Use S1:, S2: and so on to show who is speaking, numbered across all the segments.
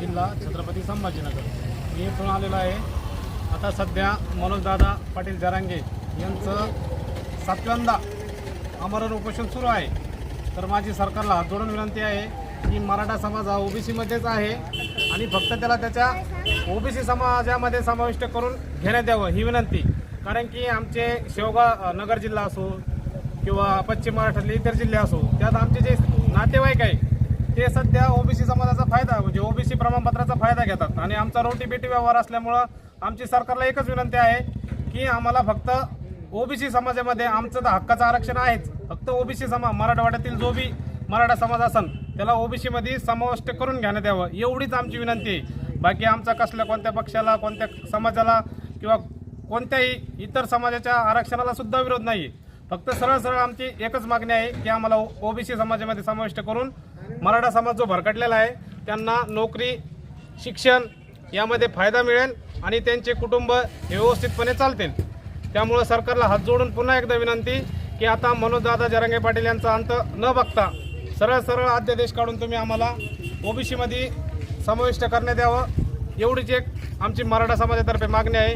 S1: जिल्हा छत्रपती संभाजीनगर. मी इथून आलेलो आहे. आता सध्या मनोजदादा पाटील जरांगे यांचं सातव्यांदा आमरण उपोषण सुरू आहे. तर माझी सरकारला हात जोडून विनंती आहे की मराठा समाज हा ओबीसीमध्येच आहे आणि फक्त त्याला त्याच्या ओबीसी समाजामध्ये समाविष्ट करून घेण्यात यावं ही विनंती. कारण की आमचे शेवगाव नगर जिल्हा असो किंवा पश्चिम महाराष्ट्रातले इतर जिल्हे असो त्यात आमचे जे नातेवाईक आहे ते सध्या ओबीसी समाजाचा फायदा म्हणजे ओबीसी प्रमाणपत्राचा फायदा घेतात. आणि आमचा रोटी बेटी व्यवहार असल्यामुळं आमची सरकारला एकच विनंती आहे की आम्हाला फक्त ओबीसी समाजामध्ये आमचं तर हक्काचं आरक्षण आहेच. फक्त ओबीसी समाज मराठवाड्यातील जो बी मराठा समाज असन त्याला ओबीसीमध्ये समाविष्ट करून घेण्यात यावं एवढीच आमची विनंती आहे. बाकी आमचा कसल्या कोणत्या पक्षाला कोणत्या समाजाला किंवा कोणत्याही इतर समाजाच्या आरक्षणाला सुद्धा विरोध नाही फक्त सरळ सरळ आमची एकच मागणी आहे की आम्हाला ओबीसी समाजामध्ये समाविष्ट करून मराठा समाज जो भरकटलेला आहे त्यांना नोकरी शिक्षण यामध्ये फायदा मिळेल आणि त्यांचे कुटुंब हे व्यवस्थितपणे चालतील. त्यामुळं सरकारला हात जोडून पुन्हा एकदा विनंती की आता मनोजदादा जरांगे पाटील यांचा अंत न बघता सरळ सरळ अध्यादेश काढून तुम्ही आम्हाला ओबीसीमध्ये समाविष्ट करण्यात यावं एवढीच एक आमची मराठा समाजातर्फे मागणी आहे.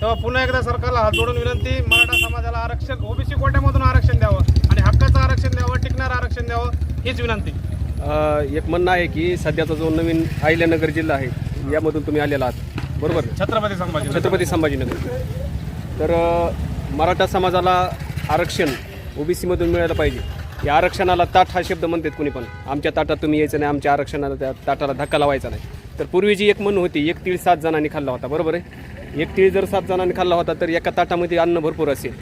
S1: तेव्हा पुन्हा एकदा सरकारला हात जोडून विनंती मराठा समाजाला आरक्षण ओबीसी कोट्यामधून आरक्षण द्यावं आणि हक्काचं आरक्षण द्यावं टिकणारं आरक्षण द्यावं हीच विनंती.
S2: एक म्हणणं आहे की सध्याचा जो नवीन अहिल्यानगर जिल्हा आहे यामधून तुम्ही आलेला आहात. बरोबर?
S1: छत्रपती संभाजी
S2: छत्रपती संभाजीनगर. तर मराठा समाजाला आरक्षण ओबीसीमधून मिळालं पाहिजे. या आरक्षणाला ताट हा शब्द म्हणतात कुणी पण. आमच्या ताटात तुम्ही यायचं नाही आमच्या आरक्षणाला त्या ताटाला धक्का लावायचा नाही. तर पूर्वी जी एक म्हण होती एक तीळ सात जणांनी खाल्ला होता बरोबर आहे? एक तीळ जर सात जणांनी खाल्ला होता तर एका ताटामध्ये अन्न भरपूर असेल.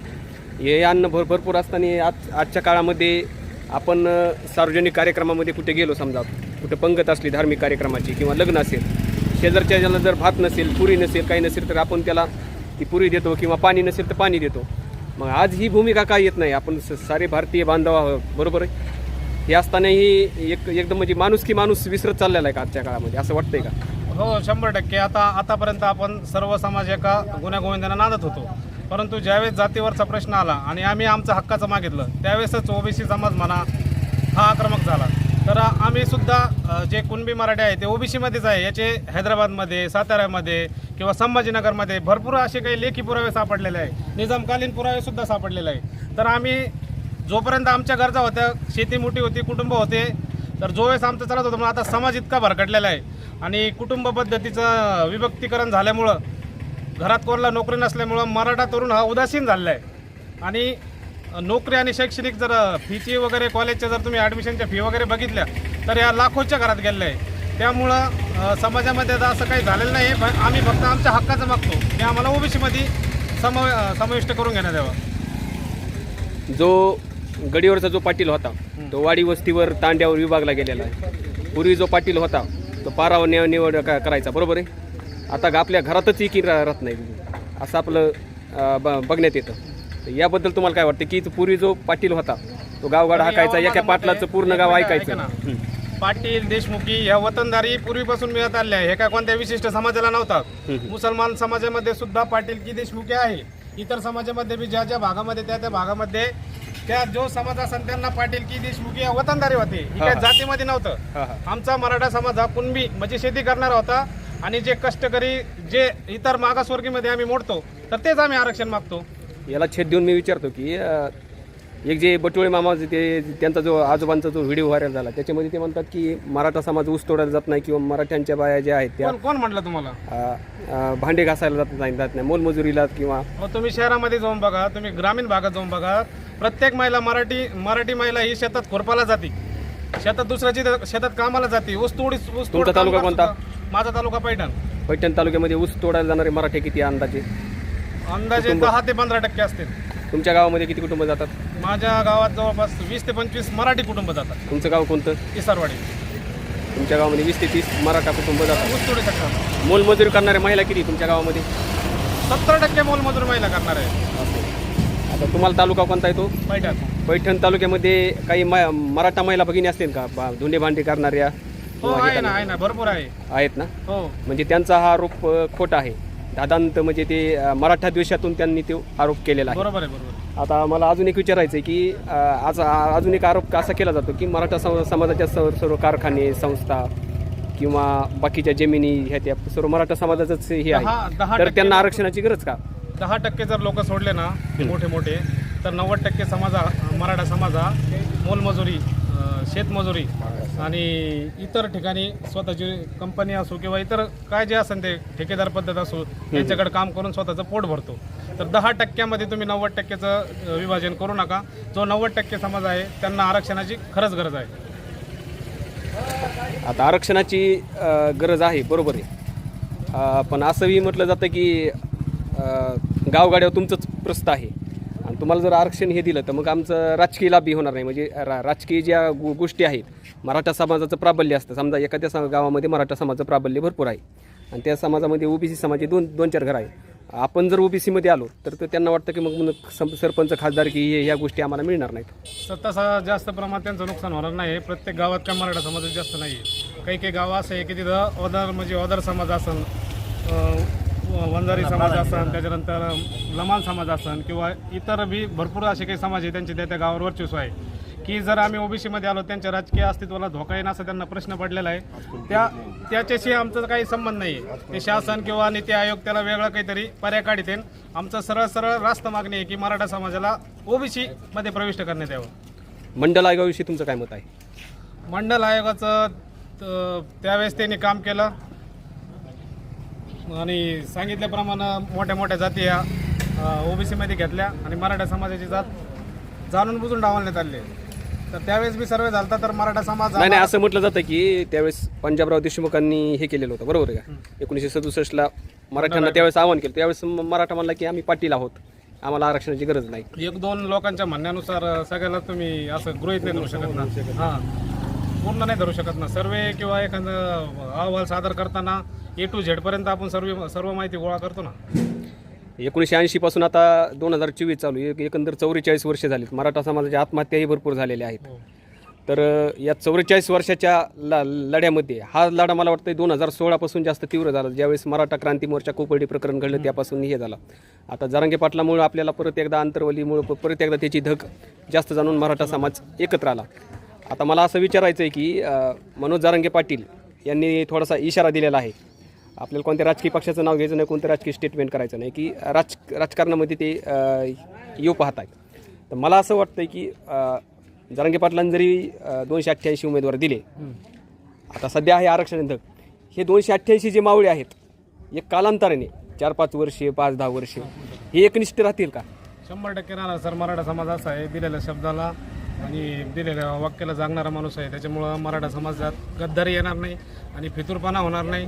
S2: हे अन्न भर भरपूर असताना आज आजच्या काळामध्ये आपण सार्वजनिक कार्यक्रमामध्ये कुठे गेलो समजा कुठे पंगत असली धार्मिक कार्यक्रमाची किंवा लग्न असेल शेजारच्या ज्याला जर भात नसेल पुरी नसेल काही नसेल तर आपण त्याला ती पुरी देतो किंवा पाणी नसेल तर पाणी देतो. मग आज ही भूमिका काय येत नाही? आपण स- सारे भारतीय बांधव आहोत, बरोबर आहे? हे असतानाही एक एकदम म्हणजे माणूस की माणूस विसरत चाललेला आहे का आजच्या काळामध्ये? असं वाटतंय का?
S1: हो शंभर टक्के. आता आतापर्यंत आपण सर्व समाज एका गुन्हेगोविंदांना नांदत होतो. परंतु ज्यावेळेस जातीवरचा प्रश्न आला आणि आम्ही आमचं हक्काचं मागितलं त्यावेळेसच ओबीसी समाज म्हणा हा आक्रमक झाला. तर आम्हीसुद्धा जे कुणबी मराठी आहे ते ओबीसीमध्येच आहे. याचे हैदराबादमध्ये साताऱ्यामध्ये किंवा संभाजीनगरमध्ये भरपूर असे काही लेखी पुरावे सापडलेले आहे निजामकालीन पुरावेसुद्धा सापडलेले आहे तर आम्ही जोपर्यंत आमच्या गरजा होत्या शेती मोठी होती कुटुंब होते तर जो वेळेस आमचं चालत होतं म्हणून आता समाज इतका भरकटलेला आहे. आणि कुटुंब पद्धतीचं विभक्तीकरण झाल्यामुळं घरात कोणाला नोकरी नसल्यामुळं मराठा तरुण हा उदासीन झालेला आहे आणि नोकरी आणि शैक्षणिक जर फीची वगैरे कॉलेजच्या जर तुम्ही ॲडमिशनच्या फी वगैरे बघितल्या तर या लाखोच्या घरात गेलेल्या आहे. त्यामुळं समाजामध्ये आता असं काही झालेलं नाही ब- आम्ही फक्त आमच्या हक्काचं मागतो. ते आम्हाला ओबीसीमध्ये सम समाविष्ट करून घेण्यात यावं.
S2: जो गडीवरचा जो पाटील होता तो वाडी वस्तीवर तांड्यावर विभागला गेलेला आहे. पूर्वी जो पाटील होता तो पारावर निव निवड करायचा. बरोबर आहे? आता आपल्या घरातच एकी रा- राहत नाही असं आपलं ब- बघण्यात येतं याबद्दल तुम्हाला काय वाटतं की पूर्वी जो पाटील होता तो गावगाड हाकायचा एका पाटलाचं पूर्ण गाव ऐकायचं. हं.
S1: पाटील देशमुखी ह्या वतनदारी पूर्वीपासून मिळत आल्या हे काय कोणत्या विशिष्ट समाजाला नव्हतात
S2: हम्म.
S1: मुसलमान समाजामध्ये सुद्धा पाटील की देशमुखी आहे इतर समाजामध्ये बी ज्या ज्या भागामध्ये त्या त्या भागामध्ये त्या जो समाज असेल त्यांना पाटील की देशमुखी या वतनदारी होते ही
S2: हा, हा.
S1: जातीमध्ये नव्हतं
S2: हा, हा.
S1: आमचा मराठा समाज हा कुणबी म्हणजे शेती करणारा होता आणि जे कष्टकरी जे इतर मागासवर्गीमध्ये आम्ही मोडतो तर तेच आम्ही आरक्षण मागतो
S2: याला छेद देऊन मी विचारतो की अं, एक जे बटुळे मामा जे ते त्यांचा जो आजोबांचा जो व्हिडिओ व्हायरल झाला त्याच्यामध्ये ते म्हणतात की मराठा समाज ऊस तोडायला जात नाही किंवा मराठ्यांच्या बाया ज्या आहेत त्या
S1: कोण कोण म्हटलं तुम्हाला
S2: अ, अ, भांडे घासायला जात नाही जात नाही मोलमजुरीला किंवा
S1: अहो, तुम्ही शहरामध्ये जाऊन बघा तुम्ही ग्रामीण भागात जाऊन बघा प्रत्येक महिला मराठी मराठी महिला ही शेतात खुरपाला जाते शेतात दुसऱ्याची शेतात कामाला जाते ऊस तोडी ऊस तोड
S2: तुमचा तालुका
S1: कामगार
S2: कोणता?
S1: सुद्धा. माझा तालुका पैठण.
S2: पैठण तालुक्यामध्ये ऊस तोडायला जाणारे मराठे किती आहे अंदाजे?
S1: अंदाजे
S2: कुटुंब?
S1: दहा ते पंधरा टक्के असतील.
S2: तुमच्या गावामध्ये किती कुटुंब जातात?
S1: माझ्या गावात जवळपास वीस ते पंचवीस मराठी कुटुंब जातात.
S2: तुमचं गाव कोणतं?
S1: इसरवाडी.
S2: तुमच्या गावामध्ये वीस ते तीस मराठा कुटुंब जातात.
S1: ऊस तोडी शकतात.
S2: मोलमजुरी करणाऱ्या महिला किती तुमच्या गावामध्ये?
S1: सत्तर टक्के मोलमजूर महिला करणार आहे
S2: आता तुम्हाला तालुका कोणता आहे तो
S1: पैठण.
S2: पैठण तालुक्यामध्ये काही म- मराठा महिला भगिनी असतील का? बा- धुंडे भांडे करणाऱ्या?
S1: हो
S2: किंवा हे
S1: आहे ना आहे? ना भरपूर आहे.
S2: आहेत ना?
S1: हो.
S2: म्हणजे त्यांचा हा आरोप अ, खोटा आहे. दादांत म्हणजे ते अ, मराठा द्वेषातून त्यांनी तो आरोप केलेला आहे.
S1: बरोबर आहे बरोबर
S2: आता मला अजून एक विचारायचं आहे की अ, आज आ- अजून एक आरोप असा केला जातो की मराठा सम- समाजाच्या सर्व सर्व कारखाने संस्था किंवा बाकीच्या जमिनी ह्या त्या सर्व मराठा समाजाचंच हे
S1: दहा-
S2: आहे.
S1: दहा
S2: तर
S1: टक्के
S2: त्यांना आरक्षणाची गरज का?
S1: दहा टक्के जर लोक सोडले ना मोठे मोठे तर नव्वद टक्के समाज हा- मराठा समाज हा मोलमजुरी शेतमजुरी आणि इतर ठिकाणी स्वतःची कंपनी असो किंवा इतर काय जे असेल ते ठेकेदार पद्धत असो त्यांच्याकडे काम करून स्वतःचं पोट भरतो. तर दहा टक्क्यामध्ये तुम्ही नव्वद टक्क्याचं विभाजन करू नका. जो नव्वद टक्के समाज आहे त्यांना आरक्षणाची खरंच गरज आहे.
S2: आता आरक्षणाची गरज आहे बरोबर आहे. पण असंही म्हटलं जातं की गावगाड्यावर तुमचंच प्रस्त आहे. आणि तुम्हाला जर आरक्षण हे दिलं तर मग आमचं राजकीय लाभही होणार नाही. म्हणजे रा राजकीय ज्या गो गोष्टी आहेत मराठा समाजाचं प्राबल्य असतं. समजा एखाद्या सा- गावामध्ये मराठा समाजाचं प्राबल्य भरपूर आहे. आणि त्या समाजामध्ये ओबीसी समाजाचे दोन दोन चार घर आहे आपण जर ओबीसीमध्ये आलो तर ते त्यांना वाटतं की मग मग सं- सरपंच खासदार की या गोष्टी आम्हाला मिळणार नाहीत.
S1: तर तसा जास्त प्रमाणात त्यांचं नुकसान होणार नाही. प्रत्येक गावात काय मराठा समाज जास्त नाही आहे काही काही गावं असं आहे की तिथं ओदर म्हणजे ओदर समाज असन. वंजारी समाज असन त्याच्यानंतर लमान समाज असन किंवा इतर बी भरपूर असे काही समाज आहे त्यांचे त्या त्या गावावर वर्चस्व आहे. की जर आम्ही ओबीसीमध्ये आलो त्यांच्या राजकीय अस्तित्वाला धोका येईल असा त्यांना प्रश्न पडलेला आहे. त्या त्याच्याशी आमचा काही संबंध नाही. आहे ते शासन किंवा नीती आयोग त्याला वेगळा काहीतरी पर्याय काढीत येईल आमचं सरळ सरळ रास्त मागणी आहे की मराठा समाजाला ओबीसी मध्ये प्रविष्ट करण्यात यावं.
S2: मंडल आयोगाविषयी तुमचं काय मत आहे?
S1: मंडल आयोगाचं त्यावेळेस त्यांनी काम केलं. आणि सांगितल्याप्रमाणे मोठ्या मोठ्या जाती या ओबीसीमध्ये घेतल्या आणि मराठा समाजाची जात जाणून बुजून डावलण्यात आली. तर त्यावेळेस बी सर्वे झालता तर मराठा समाज
S2: नाही नाही असं म्हटलं जातं की त्यावेळेस पंजाबराव देशमुखांनी हे केलेलं होतं बरोबर आहे का? एकोणीसशे सदुसष्टला मराठ्यांना त्यावेळेस आव्हान केलं. त्यावेळेस म- मराठा म्हणला की आम्ही पाटील आहोत. आम्हाला आरक्षणाची गरज नाही.
S1: एक दोन लोकांच्या म्हणण्यानुसार सगळ्याला तुम्ही असं गृहित नाही धरू शकत ना. हां. पूर्ण नाही धरू शकत ना. सर्वे किंवा एखादं अहवाल सादर करताना ए टू झेडपर्यंत आपण सर्व सर्व माहिती गोळा करतो ना.
S2: एकोणीसशे ऐंशी पासून आता दोन हजार चोवीस चालू. एक एकंदर चौवेचाळीस वर्ष झालीत. मराठा समाजाच्या आत्महत्याही भरपूर झालेल्या आहेत.
S1: हो.
S2: तर या चौवेचाळीस वर्षाच्या ल लढ्यामध्ये हा लढा मला वाटतं दोन हजार सोळापासून जास्त तीव्र झाला. ज्यावेळेस मराठा क्रांती मोर्चा कोपर्डी प्रकरण घडलं त्यापासून हे झालं. आता जरांगे पाटलामुळे आपल्याला परत एकदा अंतरवलीमुळे परत एकदा त्याची धग जास्त जाणून मराठा समाज एकत्र आला. आता मला असं विचारायचं आहे की मनोज जारंगे पाटील यांनी थोडासा इशारा दिलेला आहे. आपल्याला कोणत्या राजकीय पक्षाचं नाव घ्यायचं नाही कोणतं राजकीय स्टेटमेंट करायचं नाही की राज राजकारणामध्ये ते येऊ पाहत आहेत तर मला असं वाटतं की अ, जरांगे पाटलांनी जरी दोनशे अठ्ठ्याऐंशी उमेदवार दिले आता सध्या आहे आरक्षण धग हे दोनशे अठ्ठ्याऐंशी जे मावळे आहेत एक कालांतराने चार पाच वर्षे पाच दहा वर्षे हे एकनिष्ठ राहतील का?
S1: शंभर टक्के राहणार. सर मराठा समाज असा आहे दिलेल्या शब्दाला आणि दिलेल्या वाक्याला जागणारा माणूस आहे. त्याच्यामुळं मराठा समाजात गद्दारी येणार नाही आणि फितूरपणा होणार नाही.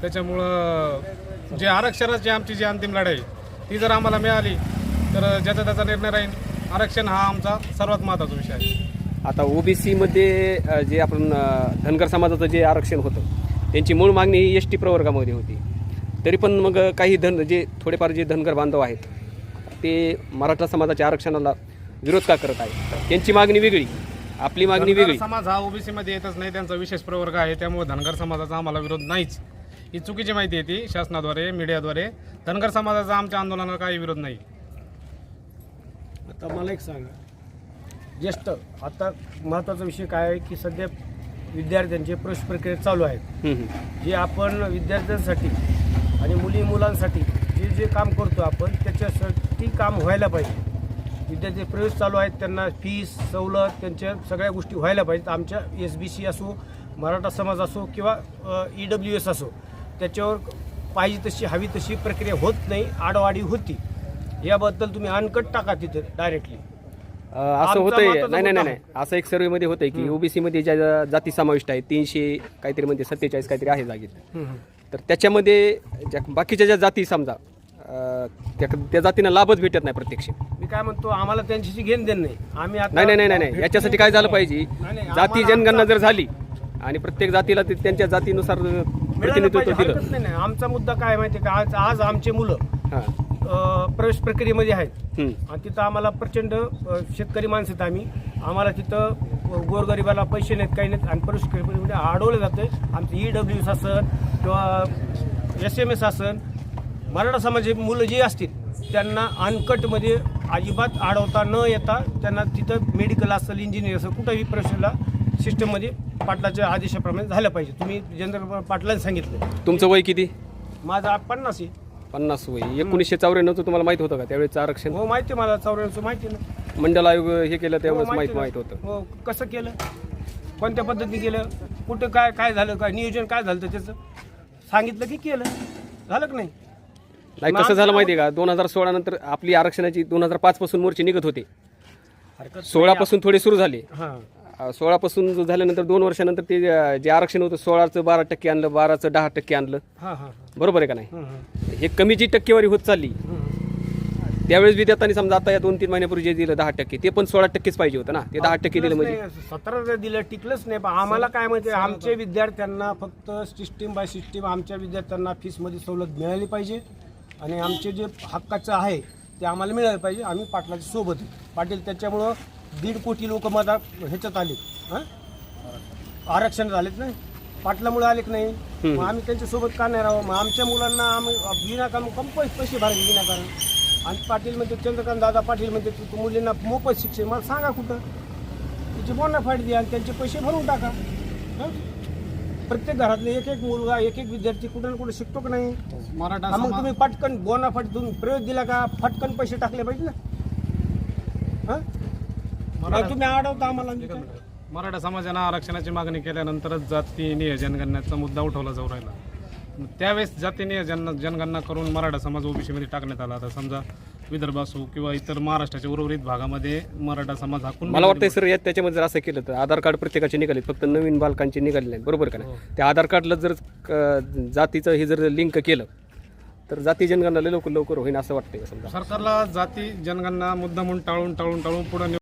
S1: त्याच्यामुळं जे आरक्षणाची आमची जी अंतिम लढाई ती जर आम्हाला मिळाली तर ज्याचा त्याचा निर्णय राहील. आरक्षण हा आमचा सर्वात महत्त्वाचा विषय आहे.
S2: आता ओबीसीमध्ये जे आपण धनगर समाजाचं जे आरक्षण होतं त्यांची मूळ मागणी ही एस टी प्रवर्गामध्ये होती. तरी पण मग काही धन जे थोडेफार जे धनगर बांधव आहेत ते मराठा समाजाच्या आरक्षणाला विरोध का करत आहेत? त्यांची मागणी वेगळी आपली मागणी वेगळी.
S1: समाज हा ओबीसी मध्ये येतच नाही त्यांचा विशेष प्रवर्ग आहे त्यामुळे धनगर समाजाचा आम्हाला विरोध नाहीच. ही चुकीची माहिती आहे ती शासनाद्वारे मीडियाद्वारे. धनगर समाजाचा आमच्या आंदोलनाला काही विरोध नाही.
S3: आता मला एक सांगा. ज्येष्ठ आता महत्त्वाचा विषय काय आहे की सध्या विद्यार्थ्यांचे प्रवेश प्रक्रिया चालू आहेत. जे आपण विद्यार्थ्यांसाठी आणि मुली मुलांसाठी जे जे काम करतो आपण त्याच्यासाठी काम व्हायला पाहिजे. विद्यार्थी प्रवेश चालू आहेत त्यांना फीस सवलत त्यांच्या सगळ्या गोष्टी व्हायला पाहिजेत. आमच्या एस बी सी असो मराठा समाज असो किंवा ई डब्ल्यू एस असो. त्याच्यावर पाहिजे तशी हवी तशी प्रक्रिया होत नाही आडवाडी होती. याबद्दल तुम्ही अनकट टाका तिथे डायरेक्टली
S2: अ, असं
S3: आमचा
S2: होतंय
S3: महत्त्वाचा
S2: नाही नाही नाही
S3: मुद्दा
S2: नाही असं एक सर्वेमध्ये होतंय की ओबीसी मध्ये ज्या जाती समाविष्ट आहेत तीनशे काहीतरी म्हणजे सत्तेचाळीस काहीतरी आहे जागेत. तर त्याच्यामध्ये ज्या बाकीच्या ज्या जाती समजा अ, त्या त्या जातींना लाभच भेटत नाही प्रत्यक्ष.
S3: मी काय म्हणतो आम्हाला त्यांच्याशी घेण देण नाही. आम्ही आता
S2: नाही नाही नाही नाही नाही. याच्यासाठी काय झालं पाहिजे?
S3: नाही, नाही,
S2: जाती
S3: आम्हाला
S2: जनगणना जर झाली आणि प्रत्येक जातीला ते त्यांच्या जातीनुसार
S3: मिळालं
S2: प्रतिनिधित्व
S3: पाहिजे,
S2: दिलं.
S3: हरकत नाही ना. आमचा मुद्दा काय माहिती का? आज आज आमचे मुलं
S2: हां.
S3: अ, प्रवेश प्रक्रियेमध्ये आहेत.
S2: हम्म.
S3: आणि तिथं आम्हाला प्रचंड अ, शेतकरी माणसं आहेत आम्ही. आम्हाला तिथं अ, गोरगरिबाला पैसे नाहीत काही नाहीत. आणि प्रवेश प्रक्रियेमध्ये अडवलं जातं आमचं ई डब्ल्यू असन किंवा एस एम एस असन. मराठा समाजाची मुलं जी असतील त्यांना अनकटमध्ये अजिबात अडवता न येता त्यांना तिथं मेडिकल असेल इंजिनियर असेल कुठंही प्रवेशाला सिस्टममध्ये पाटलाच्या आदेशाप्रमाणे झालं पाहिजे. तुम्ही चंद्र पाटलांनी सांगितलं.
S2: तुमचं वय किती?
S3: माझा पन्नास आहे.
S2: पन्नास वय. एकोणीसशे चौऱ्याण्णवचं तुम्हाला माहीत होतं का? त्यावेळेचं आरक्षण?
S3: हो माहिती आहे मला. चौऱ्याण्णवचं माहिती ना.
S2: मंडल आयोग हे केलं
S3: हो,
S2: त्यावेळेस माहीत
S3: आहे
S2: माहीत
S3: ना.
S2: होतं.
S3: हो कसं केलं? कोणत्या पद्धतीने केलं? कुठं काय काय झालं? काय नियोजन काय झालं होतं त्याचं? सांगितलं की केलं. झालं की नाही?
S2: नाही कसं झालं माहिती आहे का? दोन हजार सोळा नंतर आपली आरक्षणाची दोन हजार पाच पासून मोर्चे निघत होते.
S3: हरकत
S2: सोळापासून थोडे सुरू झाले.
S3: हां.
S2: सोळापासून जो झाल्यानंतर दोन वर्षानंतर ते जे आरक्षण होतं सोळाचं बारा टक्के आणलं बाराचं दहा टक्के आणलं.
S3: हां हां
S2: बरोबर आहे का नाही?
S3: हं,
S2: कमी जी टक्केवारी होत चालली. त्यावेळेस विद्यार्थ्यांनी समजा आता या दोन तीन महिन्यापूर्वी जे दिलं दहा टक्के ते पण सोळा टक्केच पाहिजे होतं ना? ते दहा टक्के दिलं म्हणजे?
S3: सतरा दिलं टिकलंच नाही. पण आम्हाला काय माहिती आमच्या विद्यार्थ्यांना फक्त सिस्टीम बाय सिस्टीम आमच्या विद्यार्थ्यांना फीसमध्ये सवलत मिळाली पाहिजे. आणि आमचे जे हक्काचं आहे ते आम्हाला मिळालं पाहिजे. आम्ही पाटलाच्या सोबत. पाटील त्याच्यामुळं दीड कोटी लोक माझा ह्याच्यात आले हां? आरक्षण झालेत नाही पाटलामुळे आले की नाही मग आम्ही त्यांच्यासोबत का नाही राहावं? मग आमच्या मुलांना आम्ही विनाकारण कम पैसे पैसे भरायचे विनाकारण आणि पाटील म्हणते चंद्रकांत दादा पाटील म्हणते तू तू मुलींना मोफत शिक्षण मला सांगा कुठं? तिची बोनाफाईट द्या आणि त्यांचे पैसे भरून टाका. हं? प्रत्येक घरातले एक एक मुलगा एक एक विद्यार्थी कुठं ना कुठं शिकतो का नाही?
S1: मराठा
S3: हा, मग
S1: समाज
S3: तुम्ही पटकन बोनाफाईट तुम्ही प्रयोग दिला का? फटकन पैसे टाकले पाहिजे ना? हं?
S1: मराठा-
S3: तुम्ही अडवता आम्हाला आणि काय?
S1: मराठा समाजानं आरक्षणाची मागणी केल्यानंतरच जाती जनगणनेचा मुद्दा उठवला जाऊ राहिला. त्यावेळेस जातीय जन जनगणना करून मराठा समाज ओबीसीमध्ये टाकण्यात आला आता समजा विदर्भ असो किंवा इतर महाराष्ट्राच्या उर्वरित भागामध्ये मराठा समाज हा कुणबी
S2: मला वाटतं सर यात त्याच्यामध्ये जर असं केलं तर आधार कार्ड प्रत्येकाचे निघाले फक्त नवीन बालकांचे निघाले नाहीत बरोबर का नाही? त्या आधार कार्डला जर जातीचं हे जर लिंक केलं तर जाती जनगणना लवकर लवकर होईल असं वाटतंय का समजा?
S1: सरकारला जाती जनगणना मुद्दा म्हणून टाळून टाळून टाळून पुढे